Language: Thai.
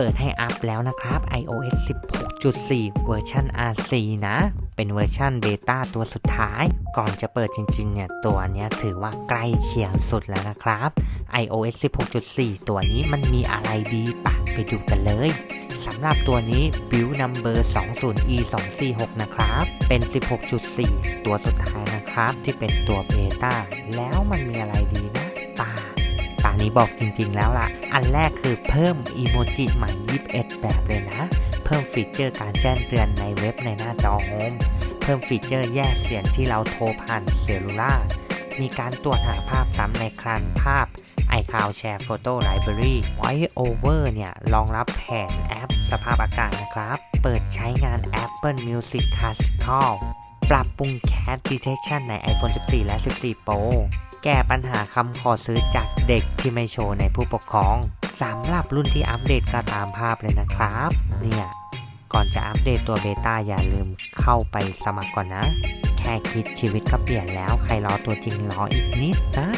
เปิดให้อัพแล้วนะครับ iOS 16.4 เวอร์ชัน RC นะ เป็นเวอร์ชันเบต้าตัวสุดท้าย ก่อนจะเปิดจริงๆ เนี่ย ตัวนี้ถือว่าใกล้เคียงสุดแล้วนะครับ iOS 16.4 ตัวนี้มันมีอะไรดีปะไปดูกันเลยสำหรับตัวนี้ Build Number 20 e 246นะครับ เป็น 16.4 ตัวสุดท้ายนะครับ ที่เป็นตัวเบต้า แล้วมันมีอะไรดีนะตาตา นี้บอกจริงๆแล้วล่ะ อันแรกคือเพิ่มอีโมจิใหม่ 21 แบบเลยนะ เพิ่มฟีเจอร์การแจ้งเตือนในเว็บในหน้าจอโฮม เพิ่มฟีเจอร์แยกเสียงที่เราโทรผ่านเซลลูล่า มีการตรวจหาภาพซ้ำในคลันภาพ iCloud Share Photo Library VoiceOver เนี่ยรองรับแผนแอปสภาพอากาศนะครับ เปิดใช้งาน Apple Music Classical ปรับปรุง Cat Detection ใน iPhone 14 และ 14 Pro แก้ปัญหาคำขอซื้อจากเด็กที่ไม่โชว์ในผู้ปกครองสำหรับรุ่นที่อัปเดตก็ตามภาพเลยนะครับ เนี่ย ก่อนจะอัปเดตตัวเบต้าอย่าลืมเข้าไปสมัครก่อนนะ แค่คิดชีวิตก็เปลี่ยนแล้วใครรอตัวจริงรออีกนิดนะ